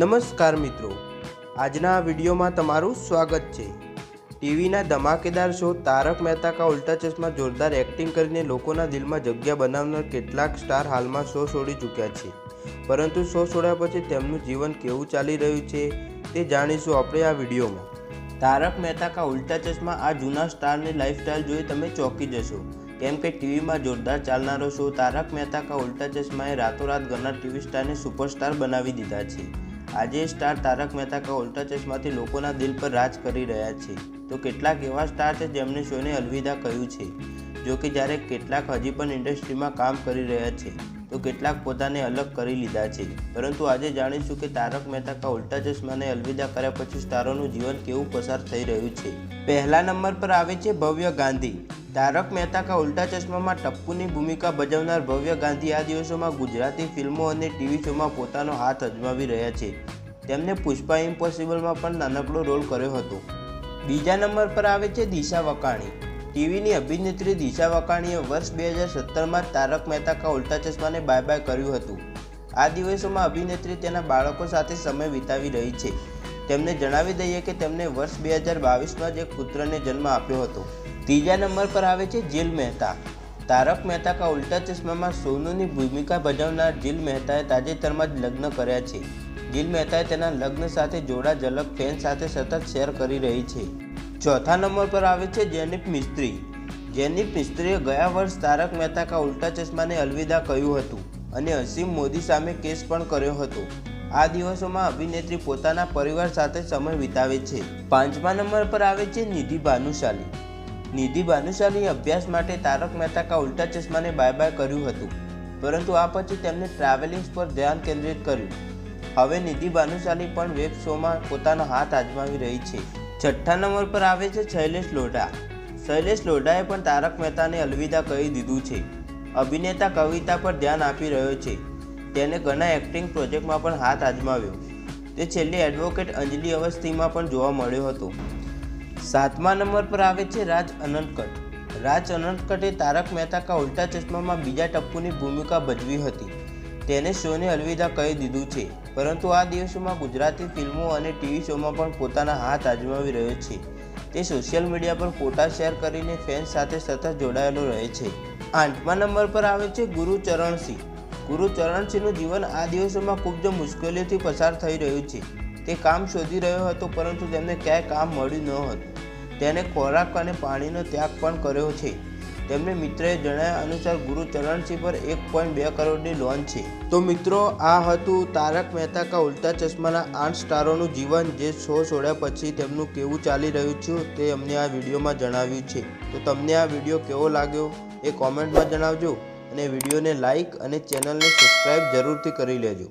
નમસ્કાર મિત્રો. આજના આ વિડીયોમાં તમારું સ્વાગત છે. ટીવીના ધમાકેદાર શો તારક મહેતા કા ઉલ્ટા ચશ્મા જોરદાર એક્ટિંગ કરીને લોકોના દિલમાં જગ્યા બનાવનાર કેટલાક સ્ટાર હાલમાં શો છોડી ચૂક્યા છે. પરંતુ શો છોડ્યા પછી તેમનું જીવન કેવું ચાલી રહ્યું છે તે જાણીશું આપણે આ વિડીયોમાં. તારક મહેતા કા ઉલ્ટા ચશ્મા આ જૂના સ્ટારની લાઈફસ્ટાઈલ જોઈ તમે ચોંકી જશો. કેમ કે ટીવીમાં જોરદાર ચાલનારો શો તારક મહેતા કા ઉલ્ટા ચશ્માએ રાતોરાત ઘણા ટીવી સ્ટારને સુપરસ્ટાર બનાવી દીધા છે. આજે સ્ટાર તારક મહેતા કા ઉલ્ટા ચશ્માથી લોકોના દિલ પર રાજ કરી રહ્યા છે. તો કેટલાક એવા સ્ટાર છે જેમણે શોને અલવિદા કહ્યું છે, જો કે જ્યારે કેટલાક હજી પણ ઇન્ડસ્ટ્રીમાં કામ કરી રહ્યા છે, તો કેટલાક પોતાને અલગ કરી લીધા છે. પરંતુ આજે જાણીશું કે તારક મહેતા કા ઉલ્ટા ચશ્માને અલવિદા કર્યા પછી સ્ટારોનું જીવન કેવું પસાર થઈ રહ્યું છે. પહેલા નંબર પર આવે છે ભવ્ય ગાંધી. તારક મહેતા કા ઉલ્ટા ચશ્મામાં ટપ્પુની ભૂમિકા ભજવનાર ભવ્ય ગાંધી આ દિવસોમાં ગુજરાતી ફિલ્મો અને ટીવી શોમાં પોતાનો હાથ અજમાવી રહ્યા છે. તેમને પુષ્પા ઇમ્પોસિબલમાં પણ નાનકડો રોલ કર્યો હતો. બીજા નંબર પર આવે છે દિશા વકાણી. ટીવીની અભિનેત્રી દિશા વકાણીએ વર્ષ બે હજાર સત્તરમાં તારક મહેતા કા ઉલ્ટા ચશ્માને બાય બાય કર્યું હતું. આ દિવસોમાં અભિનેત્રી તેના બાળકો સાથે સમય વિતાવી રહી છે. તેમને જણાવી દઈએ કે તેમને વર્ષ બે હજાર બાવીસમાં જ એક પુત્રને જન્મ આપ્યો હતો. ત્રીજા નંબર પર આવે છે જીલ મહેતા. તારક મહેતા કા ઉલ્ટા ચશ્મામાં સોનુની ભૂમિકા ભજવનાર જીલ મહેતાએ તાજેતરમાં જ લગ્ન કર્યા છે. જીલ મહેતાએ તેના લગ્ન સાથે જોડા, ઝલક, ફેન સાથે સતત શેર કરી રહી છે. ચોથા નંબર પર આવે છે જેનિફ મિસ્ત્રી. જેનિફ મિસ્ત્રીએ ગયા વર્ષ તારક મહેતા કા ઉલ્ટા ચશ્માને અલવિદા કહ્યું હતું અને અસીમ મોદી સામે કેસ પણ કર્યો હતો. આ દિવસોમાં અભિનેત્રી પોતાના પરિવાર સાથે સમય વિતાવે છે. પાંચમા નંબર પર આવે છે નિધિ ભાનુશાલી. નિધિ ભાનુશાલીએ અભ્યાસ માટે તારક મહેતા કા ઉલ્ટા ચશ્માને બાય બાય કર્યું હતું. પરંતુ આ પછી તેમને ટ્રાવેલિંગ્સ પર ધ્યાન કેન્દ્રિત કર્યું. હવે નિધિ ભાનુશાલી પણ વેબ શોમાં પોતાનો હાથ આજમાવી રહી છે. છઠ્ઠા નંબર પર આવે છે શૈલેષ લોઢા. શૈલેષ લોઢાએ પણ તારક મહેતાને અલવિદા કહી દીધું છે. અભિનેતા કવિતા પર ધ્યાન આપી રહ્યો છે. તેને ઘણા એક્ટિંગ પ્રોજેક્ટમાં પણ હાથ આજમાવ્યો તે છેલ્લે એડવોકેટ અંજલિ અવસ્થીમાં પણ જોવા મળ્યો હતો. સાતમા નંબર પર આવે છે રાજ અનંતકટ. રાજ અનંતકટે તારક મહેતા કા ઉલ્ટા ચશ્મામાં બીજા ટપ્પુની ભૂમિકા ભજવી હતી. તેને શોને અલવિદા કહી દીધું છે. પરંતુ આ દિવસોમાં ગુજરાતી ફિલ્મો અને ટીવી શોમાં પણ પોતાના હાથ આજમાવી રહ્યો છે. તે સોશિયલ મીડિયા પર ફોટા શેર કરીને ફેન્સ સાથે સતત જોડાયેલો રહે છે. આઠમા નંબર પર આવે છે ગુરુ ચરણસિંહ. ગુરુ ચરણસિંહનું જીવન આ દિવસોમાં ખૂબ જ મુશ્કેલીઓથી પસાર થઈ રહ્યું છે. તે કામ શોધી રહ્યો હતો, પરંતુ તેમને ક્યાંય કામ મળ્યું ન હતું. તેને ખોરાક અને પાણીનો ત્યાગ પણ કર્યો છે. તેમને મિત્રએ જણાવ્યા અનુસાર, ગુરુ ચરણસિંહ પર એક પોઈન્ટ બે કરોડની લોન છે. તો મિત્રો, આ હતું તારક મહેતા કા ઉલ્ટા ચશ્માના આઠ સ્ટારોનું જીવન જે શો છોડ્યા પછી તેમનું કેવું ચાલી રહ્યું છે તે અમને આ વિડીયોમાં જણાવ્યું છે. તો તમને આ વીડિયો કેવો લાગ્યો એ કોમેન્ટમાં જણાવજો. અને વિડીયોને લાઇક અને ચેનલને સબસ્ક્રાઈબ જરૂરથી કરી લેજો.